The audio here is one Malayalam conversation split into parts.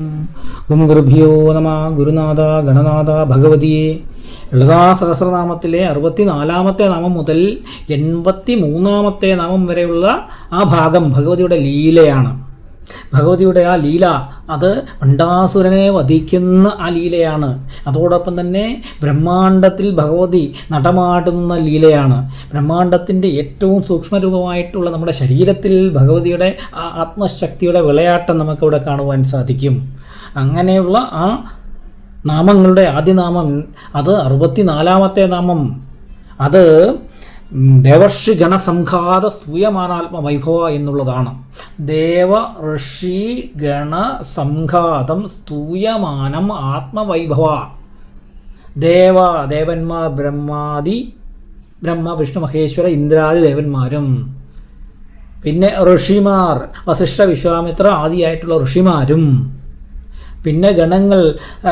ഗും ഗുരുഭ്യോ നമ ഗുരുനാഥ ഗണനാഥ ഭഗവതിയെ. ലളിതാ സഹസ്രനാമത്തിലെ അറുപത്തിനാലാമത്തെ നാമം മുതൽ എൺപത്തി മൂന്നാമത്തെ നാമം വരെയുള്ള ആ ഭാഗം ഭഗവതിയുടെ ലീലയാണ്. ഭഗവതിയുടെ ആ ലീല അത് മണ്ടാസുരനെ വധിക്കുന്ന ആ ലീലയാണ്. അതോടൊപ്പം തന്നെ ബ്രഹ്മാണ്ടത്തിൽ ഭഗവതി നടമാടുന്ന ലീലയാണ്. ബ്രഹ്മാണ്ടത്തിന്റെ ഏറ്റവും സൂക്ഷ്മരൂപമായിട്ടുള്ള നമ്മുടെ ശരീരത്തിൽ ഭഗവതിയുടെ ആ ആത്മശക്തിയുടെ വിളയാട്ടം നമുക്കിവിടെ കാണുവാൻ സാധിക്കും. അങ്ങനെയുള്ള ആ നാമങ്ങളുടെ ആദ്യ നാമം അത് അറുപത്തിനാലാമത്തെ നാമം. അത് ദേവർഷി ഗണസംഘാത സ്തൂയമാനാത്മ വൈഭവ എന്നുള്ളതാണ്. ദേവ ഋഷി ഗണ സംഘാതം സ്തൂയമാനം ആത്മവൈഭവ. ദേവ ദേവന്മാർ ബ്രഹ്മാദി ബ്രഹ്മ വിഷ്ണു മഹേശ്വര ഇന്ദ്രാദി ദേവന്മാരും. പിന്നെ ഋഷിമാർ വസിഷ്ഠ വിശ്വാമിത്ര ആദിയായിട്ടുള്ള ഋഷിമാരും. പിന്നെ ഗണങ്ങൾ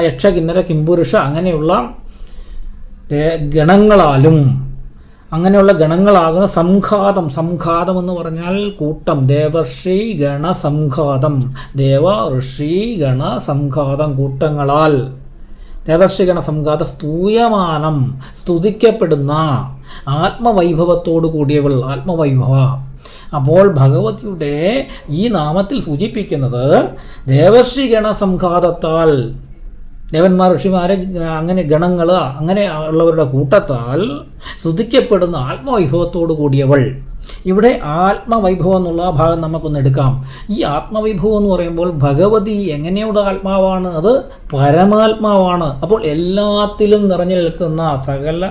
യക്ഷ കിന്നര കിംപുരുഷ അങ്ങനെയുള്ള ഗണങ്ങളാലും അങ്ങനെയുള്ള ഗണങ്ങളാകുന്ന സംഘാതം. സംഘാതം എന്ന് പറഞ്ഞാൽ കൂട്ടം. ദേവർഷി ഗണ സംഘാതം ദേവ ഋഷി ഗണ സംഘാതം കൂട്ടങ്ങളാൽ. ദേവർഷിഗണ സംഘാത സ്തൂയമാനം. സ്തുതിക്കപ്പെടുന്ന ആത്മവൈഭവത്തോടു കൂടിയവൾ ആത്മവൈഭവ. അപ്പോൾ ഭഗവതിയുടെ ഈ നാമത്തിൽ സൂചിപ്പിക്കുന്നത് ദേവർഷി ഗണ സംഘാതത്താൽ ദേവന്മാർ ഋഷിമാരെ അങ്ങനെ ഗണങ്ങൾ അങ്ങനെ ഉള്ളവരുടെ കൂട്ടത്താൽ സ്തുതിക്കപ്പെടുന്ന ആത്മവൈഭവത്തോടു കൂടിയവൾ. ഇവിടെ ആത്മവൈഭവം എന്നുള്ള ഭാഗം നമുക്കൊന്ന് എടുക്കാം. ഈ ആത്മവൈഭവം എന്ന് പറയുമ്പോൾ ഭഗവതി എങ്ങനെയുള്ള ആത്മാവാണ്? അത് പരമാത്മാവാണ്. അപ്പോൾ എല്ലാത്തിലും നിറഞ്ഞു നിൽക്കുന്ന സകല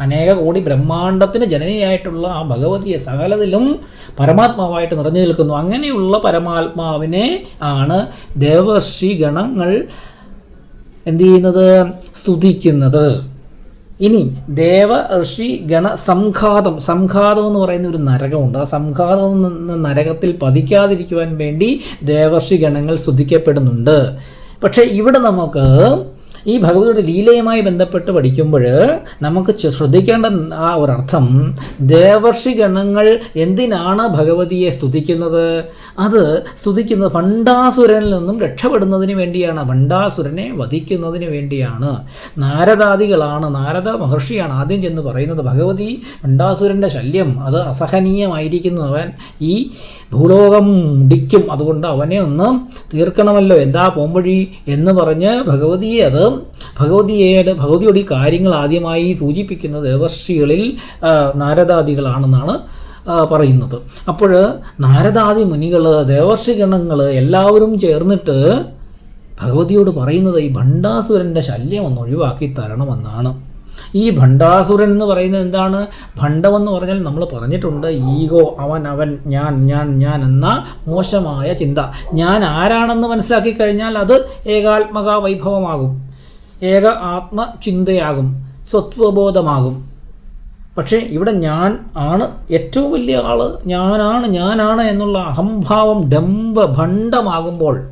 അനേക കോടി ബ്രഹ്മാണ്ടത്തിന് ജനനിയായിട്ടുള്ള ആ ഭഗവതിയെ സകലതിലും പരമാത്മാവായിട്ട് നിറഞ്ഞു നിൽക്കുന്നു. അങ്ങനെയുള്ള പരമാത്മാവിനെ ആണ് ദേവശ്രീ ഗണങ്ങൾ എന്ത് ചെയ്യുന്നത്? സ്തുതിക്കുന്നത്. ഇനി ദേവ ഋഷി ഗണ സംഘാതം. സംഘാതം എന്ന് പറയുന്ന ഒരു നരകമുണ്ട്. ആ സംഘാതം എന്ന നരകത്തിൽ പതിക്കാതിരിക്കുവാൻ വേണ്ടി ദേവർഷി ഗണങ്ങൾ സ്തുതിക്കപ്പെടുന്നുണ്ട്. പക്ഷേ ഇവിടെ നമുക്ക് ഈ ഭഗവതിയുടെ ലീലയുമായി ബന്ധപ്പെട്ട് പഠിക്കുമ്പോൾ നമുക്ക് ശ്രദ്ധിക്കേണ്ട ആ ഒരർത്ഥം ദേവർഷി ഗണങ്ങൾ എന്തിനാണ് ഭഗവതിയെ സ്തുതിക്കുന്നത്? അത് സ്തുതിക്കുന്നത് ഭണ്ഡാസുരനിൽ നിന്നും രക്ഷപ്പെടുന്നതിന് വേണ്ടിയാണ് ഭണ്ഡാസുരനെ വധിക്കുന്നതിന് വേണ്ടിയാണ്. നാരദാദികളാണ് നാരദ മഹർഷിയാണ് ആദ്യം ചെന്ന് പറയുന്നത് ഭഗവതി ഭണ്ഡാസുരന്റെ ശല്യം അത് അസഹനീയമായിരിക്കുന്നു. അവൻ ഈ ഭൂലോകം മുടിക്കും അതുകൊണ്ട് അവനെ ഒന്ന് തീർക്കണമല്ലോ. എന്താ പോംവഴി? എന്ന് പറഞ്ഞ് ഭഗവതിയെ അത് ഭഗവതിയുടെ ഭഗവതിയോട് ഈ കാര്യങ്ങൾ ആദ്യമായി സൂചിപ്പിക്കുന്നത് ദേവർഷികളിൽ നാരദാദികളാണെന്നാണ് പറയുന്നത്. അപ്പോൾ നാരദാദി മുനികൾ ദേവർഷിഗണങ്ങൾ എല്ലാവരും ചേർന്നിട്ട് ഭഗവതിയോട് പറയുന്നത് ഈ ഭണ്ഡാസുരന്റെ ശല്യം ഒന്ന് ഒഴിവാക്കി തരണമെന്നാണ്. ഈ ഭണ്ഡാസുരൻ എന്ന് പറയുന്നത് എന്താണ്? ഭണ്ഡമെന്ന് പറഞ്ഞാൽ നമ്മൾ പറഞ്ഞിട്ടുണ്ട് ഈഗോ അവൻ അവൻ ഞാൻ ഞാൻ ഞാൻ എന്ന മോശമായ ചിന്ത. ഞാൻ ആരാണെന്ന് മനസ്സിലാക്കി കഴിഞ്ഞാൽ അത് ഏകാത്മക വൈഭവമാകും ഏക ആത്മചിന്തയാകും സ്വത്വബോധമാകും പക്ഷേ ഇവിടെ ഞാൻ ആണ് ഏറ്റവും വലിയ ആൾ ഞാനാണ് ഞാനാണ് എന്നുള്ള അഹംഭാവം ഡംബ ഭണ്ഡമാകുമ്പോൾ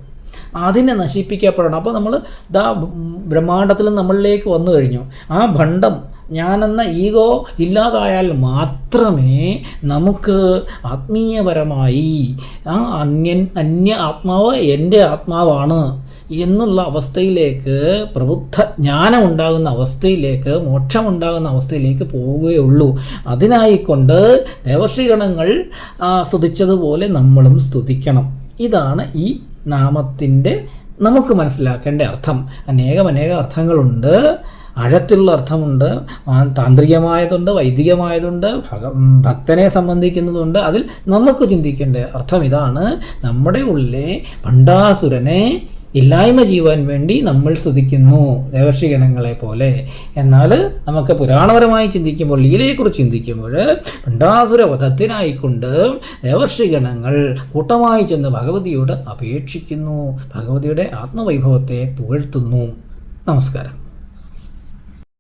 അതിനെ നശിപ്പിക്കപ്പെടണം. അപ്പോൾ നമ്മൾ ദാ ബ്രഹ്മാണ്ടത്തിൽ നമ്മളിലേക്ക് വന്നു കഴിഞ്ഞു. ആ ഭണ്ഡം ഞാനെന്ന ഈഗോ ഇല്ലാതായാൽ മാത്രമേ നമുക്ക് ആത്മീയപരമായി ആ അന്യൻ അന്യ ആത്മാവ് എന്റെ ആത്മാവാണ്. എന്നുള്ള അവസ്ഥയിലേക്ക് പ്രബുദ്ധ ജ്ഞാനം ഉണ്ടാകുന്ന അവസ്ഥയിലേക്ക് മോക്ഷമുണ്ടാകുന്ന അവസ്ഥയിലേക്ക് പോവുകയുള്ളൂ. അതിനായിക്കൊണ്ട് ദേവശ്രീഗണങ്ങൾ സ്തുതിച്ചതുപോലെ നമ്മളും സ്തുതിക്കണം. ഇതാണ് ഈ നാമത്തിന്റെ നമുക്ക് മനസ്സിലാക്കേണ്ട അർത്ഥം. അനേകം അനേക അർത്ഥങ്ങളുണ്ട്. ആഴത്തിലുള്ള അർത്ഥമുണ്ട്. താന്ത്രികമായതുണ്ട് വൈദികമായതുണ്ട് ഭക്തനെ സംബന്ധിക്കുന്നതുണ്ട്. അതിൽ നമുക്ക് ചിന്തിക്കേണ്ട അർത്ഥം ഇതാണ്. നമ്മുടെ ഉള്ളിലെ ഭണ്ഡാസുരനെ ഇല്ലായ്മ ചെയ്യുവാൻ വേണ്ടി നമ്മൾ സ്തുതിക്കുന്നു ദേവർഷിഗണങ്ങളെ പോലെ. എന്നാൽ നമുക്ക് പുരാണപരമായി ചിന്തിക്കുമ്പോൾ ലീലയെക്കുറിച്ച് ചിന്തിക്കുമ്പോൾ പണ്ടാസുര വധത്തിനായിക്കൊണ്ട് ദേവർഷിഗണങ്ങൾ കൂട്ടമായി ചെന്ന് ഭഗവതിയോട് അപേക്ഷിക്കുന്നു. ഭഗവതിയുടെ ആത്മവൈഭവത്തെ പുകഴ്ത്തുന്നു. നമസ്കാരം.